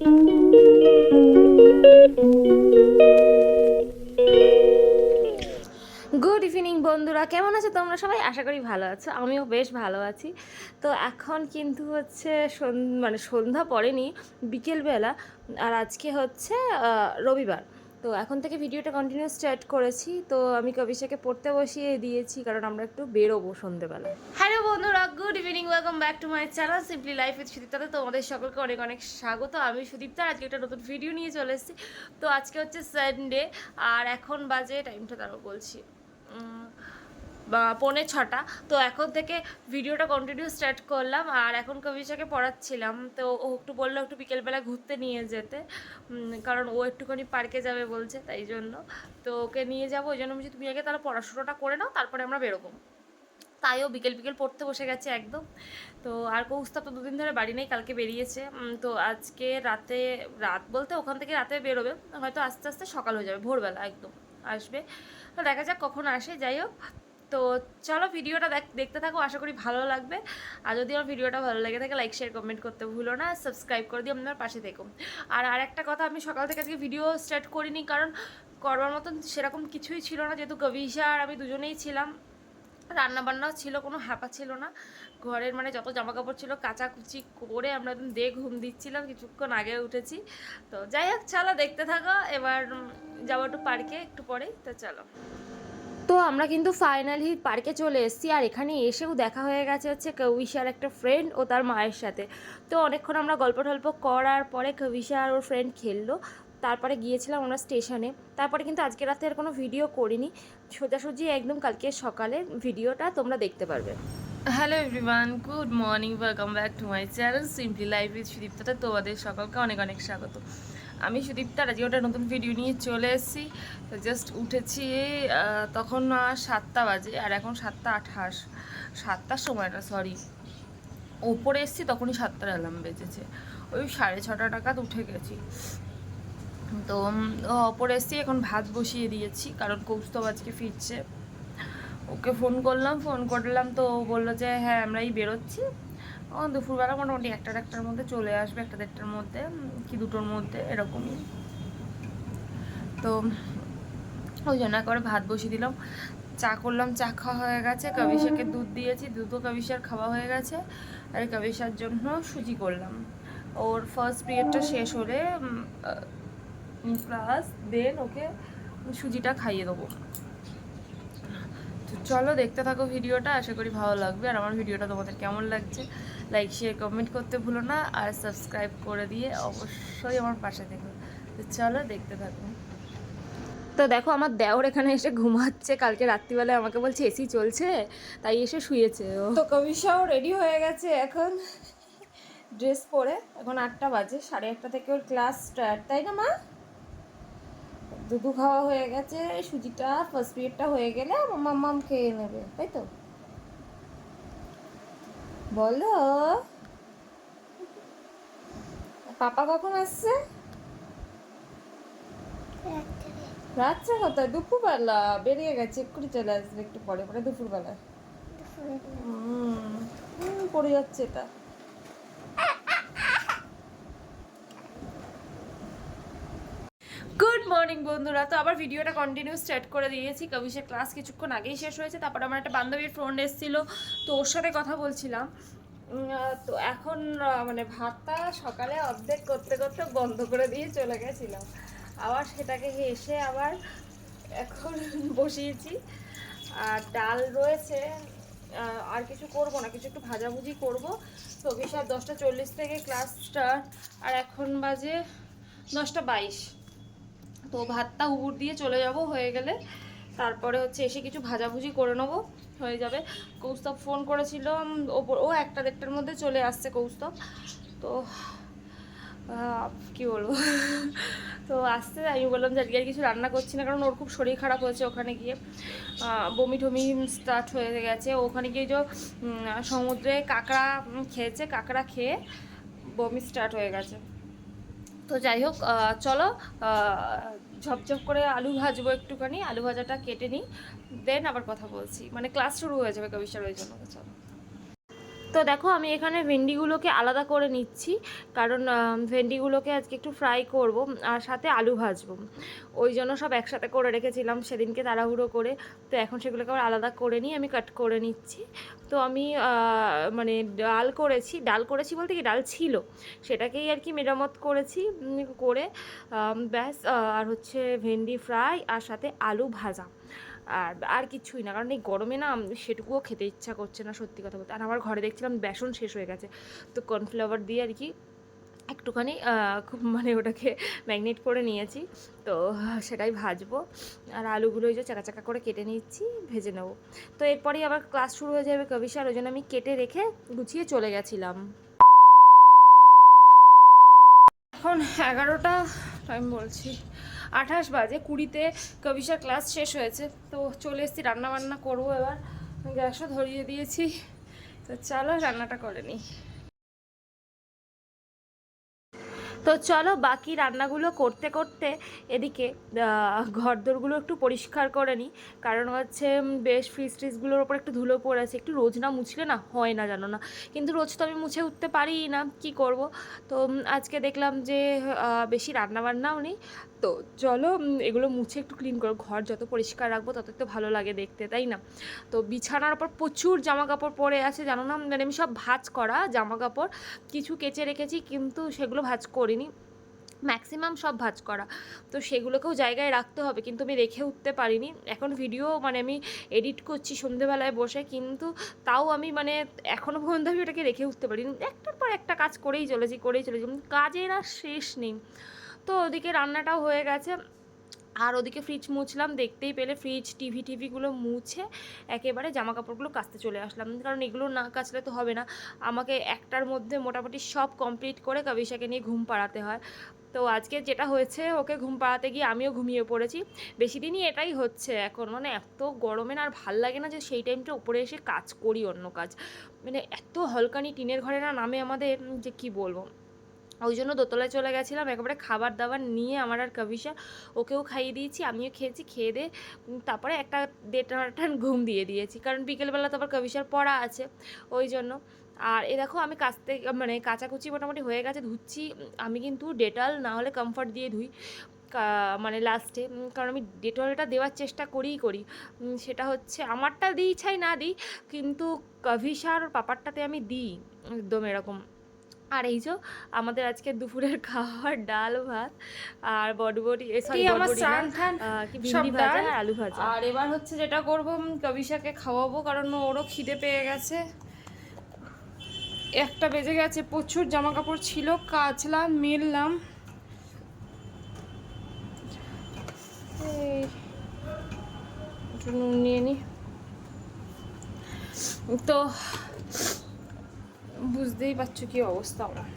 Good evening বন্ধুরা। কেমন আছো তোমরা সবাই? আশা করি ভালো আছো। আমিও বেশ ভালো আছি। তো এখন কিন্তু হচ্ছে মানে সন্ধ্যা পড়েনি, বিকেলবেলা। আর আজকে হচ্ছে রবিবার। তো এখন থেকে ভিডিওটা কন্টিনিউ স্টার্ট করেছি। তো আমি কবিশাকে পড়তে বসিয়ে দিয়েছি, কারণ আমরা একটু বেরোবো সন্ধ্যেবেলা হ্যালো বন্ধুরা good evening welcome back to my channel simply life with সুদীপ্তাতে তোমাদের সকলকে অনেক অনেক স্বাগত। আমি সুদীপ্তা, আজকে একটা নতুন ভিডিও নিয়ে চলে এসেছি। তো আজকে হচ্ছে সানডে আর এখন বাজে টাইমটা তারও বলছি। পৌনে ছটা। তো এখন থেকে ভিডিওটা কন্টিনিউ স্টার্ট করলাম আর এখন কবিশাকে পড়াচ্ছিলাম। তো ও একটু বলল একটু বিকেলবেলা ঘুরতে নিয়ে যেতে। কারণ ও একটুখানি পার্কে যাবে বলছে তাই জন্য। তো ওকে নিয়ে যাব, ওই জন্য বলছি, তুমি আগে তাহলে পড়াশোনাটা করে নাও, তারপরে আমরা বেরোবো। তাইও বিকেল বিকেল পড়তে বসে গেছে একদম। তো আর কৌস্তা তো দুদিন ধরে বাড়ি নেই, কালকে বেরিয়েছে। তো আজকে রাতে, রাত বলতে ওখান থেকে রাতে বেরোবে। হয়তো আস্তে আস্তে সকাল হয়ে যাবে, ভোরবেলা একদম আসবে। তো দেখা যাক কখন আসে, যাই হোক। তো চলো ভিডিওটা দেখ- দেখতে থাকো, আশা করি ভালো লাগবে। আর যদি আমার ভিডিওটা ভালো লেগে থাকে লাইক শেয়ার কমেন্ট করতে ভুলো না সাবস্ক্রাইব করে দিয়ে আপনার পাশে থেকো। আর আরেকটা কথা, আমি সকাল থেকে আজকে ভিডিও স্টার্ট করিনি, কারণ করবার মতন সেরকম কিছুই ছিল না, যেহেতু কবিশা আর আমি দুজনেই ছিলাম। রান্না বান্নাও ছিল, কোনো হ্যাপা ছিল না। ঘরের মানে যত জামা কাপড় ছিল, কাচাকুচি করে আমরা একদম দে ঘুম দিচ্ছিলাম, কিছুক্ষণ আগে উঠেছি। তো যাই হোক, চলো দেখতে থাকো, এবার যাব একটু পার্কে একটু পরেই, তো চলো। তো আমরা কিন্তু ফাইনালি পার্কে চলে এসেছি আর এখানে এসেও দেখা হয়ে গেছে হচ্ছে কবিশার একটা ফ্রেন্ড ও তার মায়ের সাথে। তো অনেকক্ষণ আমরা গল্প টল্প করার পরে কবিশা আর ওর ফ্রেন্ড খেললো। তারপরে গিয়েছিলাম আমরা স্টেশনে তারপরে কিন্তু আজকে রাতে আর কোনো ভিডিও করিনি। সোজাসুজি একদম কালকে সকালে ভিডিওটা তোমরা দেখতে পারবে। Hello everyone good morning welcome back to my channel simply life with সুদীপ্তাতে তোমাদের সকলকে অনেক অনেক স্বাগত। আমি সুদীপ্তা আজকে ওটা নতুন ভিডিও নিয়ে চলে এসেছি। তো জাস্ট উঠেছি তখন সাতটা বাজে, আর এখন সাতটা আঠাশ। সাতটার সময়টা সরি ওপরে এসেছি, তখনই সাতটার অ্যালার্ম বেজেছে। ওই সাড়ে ছটা টাকাত উঠে গেছি। তো ওপরে এসেছি, এখন ভাত বসিয়ে দিয়েছি, কারণ কৌস্তব আজকে ফিরছে। ওকে ফোন করলাম ফোন করলাম তো বলল যে হ্যাঁ আমরাই বেরোচ্ছি। দুপুরবেলা মোটামুটি একটা একটার মধ্যে চলে আসবে, একটা দেড়টার মধ্যে কি দুটোর মধ্যে, এরকমই। তো ওই জন্য করে ভাত বসিয়ে দিলাম। চা করলাম, চা খাওয়া হয়ে গেছে। কবিশাকে দুধ দিয়েছি, দুধও কবিশার খাওয়া হয়ে গেছে। আর কবিশার জন্য সুজি করলাম। ওর ফার্স্ট পিরিয়ডটা শেষ হলে ক্লাস দেন ওকে সুজিটা খাইয়ে দেবো। তো চলো, দেখতে থাকো ভিডিওটা। আশা করি ভালো লাগবে। আর আমার ভিডিওটা তোমাদের কেমন লাগছে? লাইক শেয়ার কমেন্ট করতে ভুলো না আর সাবস্ক্রাইব করে দিয়ে অবশ্যই আমার পাশে থেকো। তো চলো দেখতে থাকো। তো দেখো আমার দেওর এখানে এসে ঘুমাচ্ছে। কালকে রাত্রিবেলায় আমাকে বলছে এসি চলছে? তাই এসে শুয়েছে ও। তো কবিশাও রেডি হয়ে গেছে এখন ড্রেস পরে। এখন আটটা বাজে সাড়ে আটটা থেকে ওর ক্লাস স্টার্ট তাই না মা? দুধু খাওয়া হয়ে গেছে সুজিটা ফার্স্ট পিরিয়ডটা হয়ে গেলে মাম মাম খেয়ে নেবে তাই তো? বলো। পাপা কখন আসছে? রাত্রে কোথায় দুপুরবেলা। বেরিয়ে গেছে এক্ষুনি চলে আসবে একটু পরে পরে দুপুরবেলা। হুম হুম, পড়ে যাচ্ছে এটা। গুড মর্নিং বন্ধুরা। তো আবার ভিডিওটা কন্টিনিউ স্টার্ট করে দিয়েছি। কবিশের ক্লাস কিছুক্ষণ আগেই শেষ হয়েছে। তারপর আমার একটা বান্ধবীর ফ্রেন্ড এসেছিল। তো ওর সাথে কথা বলছিলাম। তো এখন মানে ভাতটা সকালে অর্ধেক করতে করতে বন্ধ করে দিয়ে চলে গেছিলাম। আবার সেটাকে এসে আবার এখন বসিয়েছি। আর ডাল রয়েছে। আর কিছু করব না। কিছু একটু ভাজাভুজি করব। তো বিশাল দশটা চল্লিশ থেকে ক্লাস স্টার্ট আর এখন বাজে দশটা বাইশ। তো ভাতটা উবুর দিয়ে চলে যাব, হয়ে গেলে তারপরে হচ্ছে এসে কিছু ভাজাভুজি করে নেব, হয়ে যাবে। কৌস্তব ফোন করেছিল ওপর, ও একটা দেড়টার মধ্যে চলে আসছে কৌস্তব। তো কি বলব? তো আসতে আমি বললাম যে আর কিছু রান্না করছি না, কারণ ওর খুব শরীর খারাপ হয়েছে ওখানে গিয়ে। বমি টমি স্টার্ট হয়ে গেছে। ওখানে গিয়ে যে সমুদ্রে কাঁকড়া খেয়েছে, কাঁকড়া খেয়ে বমি স্টার্ট হয়ে গেছে। তো যাই হোক চলো ঝপঝপ করে আলু ভাজবো একটুখানি, আলু ভাজাটা কেটে নিই দেন আবার কথা বলছি। মানে ক্লাস শুরু হয়ে যাবে কবিশার ওই জন্য চলো। তো দেখো, আমি এখানে ভেন্ডিগুলোকে আলাদা করে নিচ্ছি। কারণ ভেন্ডিগুলোকে আজকে একটু ফ্রাই করব আর সাথে আলু ভাজবো। ওই জন্য সব একসাথে করে রেখেছিলাম সেদিনকে তাড়াহুড়ো করে। তো এখন সেগুলোকে আবার আলাদা করে নিয়ে আমি কাট করে নিচ্ছি। তো আমি মানে ডাল করেছি। ডাল করেছি বলতে কি? ডাল ছিল। সেটাকেই আর কি মেরামত করেছি করে ব্যাস আর হচ্ছে ভেন্ডি ফ্রাই আর সাথে আলু ভাজা। আর আর কিছুই না। কারণ এই গরমে না সেটুকুও খেতে ইচ্ছা করছে না সত্যি কথা বলতে। আর আমার ঘরে দেখছিলাম বেসন শেষ হয়ে গেছে। তো কর্নফ্লাওয়ার দিয়ে আর কি একটুখানি খুব মানে ওটাকে ম্যাগনেট করে নিয়েছি। তো সেটাই ভাজবো। আর আলুগুলো ওই যে চাকা চাকা করে কেটে নিচ্ছি, ভেজে নেব। তো এরপরেই আবার ক্লাস শুরু হয়ে যাবে কবি কবিশার ওই জন্য আমি কেটে রেখে গুছিয়ে চলে গেছিলাম। এখন এগারোটা টাইম বলছি আঠাশ বাজে, কুড়িতে কবিশার ক্লাস শেষ হয়েছে। তো চলে এসেছি, রান্নাবান্না করব এবার। গ্যাসও ধরিয়ে দিয়েছি। তো চলো, রান্নাটা করে নিই। তো চলো বাকি রান্নাগুলো করতে করতে এদিকে ঘরদোরগুলো একটু পরিষ্কার করে নিই। কারণ হচ্ছে বেশ ফ্রিজ ট্রিজগুলোর ওপর একটু ধুলো পড়ে আছে। একটু রোজ না মুছলে না হয় না, জানো না। কিন্তু রোজ তো আমি মুছে উঠতে পারি না, কি করব? তো আজকে দেখলাম যে বেশি রান্না বান্নাও নেই। তো চলো এগুলো মুছে একটু ক্লিন করো। ঘর যত পরিষ্কার রাখব, তত তো ভালো লাগে দেখতে, তাই না? তো বিছানার ওপর প্রচুর জামা কাপড় পরে আছে, জানো না? মানে আমি সব ভাঁজ করা জামা কাপড় কিছু কেচে রেখেছি, কিন্তু সেগুলো ভাজ ভাঁজ করিনি। ম্যাক্সিমাম সব ভাজ করা। তো সেগুলোকেও জায়গায় রাখতে হবে, কিন্তু আমি রেখে উঠতে পারিনি। এখন ভিডিও মানে আমি এডিট করছি সন্ধেবেলায় বসে, কিন্তু তাও আমি মানে এখনও পর্যন্ত আমি ওটাকে রেখে উঠতে পারিনি। একটার পর একটা কাজ করেই চলেছি করেই চলেছি, কাজের আর শেষ নেই। তো ওদিকে রান্নাটাও হয়ে গেছে। আর ওদিকে ফ্রিজ মুছলাম, দেখতেই পেলে ফ্রিজ টিভি টিভিগুলো মুছে একেবারে জামা কাপড়গুলো কাচতে চলে আসলাম। কারণ এগুলো না কাচলে তো হবে না। আমাকে একটার মধ্যে মোটামুটি সব কমপ্লিট করে কবিশাকে নিয়ে ঘুম পাড়াতে হয়। তো আজকে যেটা হয়েছে, ওকে ঘুম পাড়াতে গিয়ে আমিও ঘুমিয়ে পড়েছি। বেশি দিনই এটাই হচ্ছে এখন। মানে এত গরমে না আর ভালো লাগে না যে সেই টাইমটা উপরে এসে কাজ করি অন্য কাজ। মানে এত হলকানি টিনের ঘরে না নামে আমাদের, যে কি বলব? ওই জন্য দোতলায় চলে গেছিলাম। একেবারে খাবার দাবার নিয়ে আমার আর কবিশা ওকেও খাইয়ে দিয়েছি, আমিও খেয়েছি, খেয়ে দিয়ে তারপরে একটা দেড়টা ঘুম দিয়ে দিয়েছি। কারণ বিকেলবেলা তো আবার কবিশার পড়া আছে, ওই জন্য। আর এ দেখো আমি কাচতে মানে কাচাকুচি মোটামুটি হয়ে গেছে, ধুচ্ছি, আমি কিন্তু ডেটাল না হলে কমফর্ট দিয়ে ধুই মানে লাস্টে। কারণ আমি ডেটলটা দেওয়ার চেষ্টা করিই করি। সেটা হচ্ছে আমারটা দিই চাই না দিই, কিন্তু কভিসার পাপারটাতে আমি দিই, একদম এরকম। আর এই যে আমাদের আজকে দুপুরের খাবার ডাল ভাত আর বটবটি ভিন্ডি ভাজা আর আলু ভাজা। আর এবার হচ্ছে যেটা করব কবিশাকে খাওয়াবো কারণ ওরও খিদে পেয়ে গেছে। একটা বেজে গেছে প্রচুর জামা কাপড় ছিল কাচলাম মিললাম। নিয়ে নি। তো বুঝতেই পারছ কি অবস্থা আমার।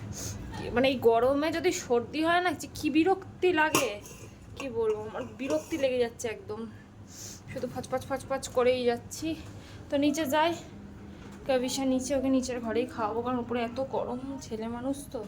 মানে এই গরমে যদি সর্দি হয় না কি বিরক্তি লাগে, কি বলব, আমার বিরক্তি লেগে যাচ্ছে একদম। শুধু ফচফচ ফচফচ করেই যাচ্ছি। তো নিচে যাই কবিশা নিচে, ওকে নিচের ঘরেই খাওয়াবো, কারণ উপরে এত গরম, ছেলে মানুষ তো।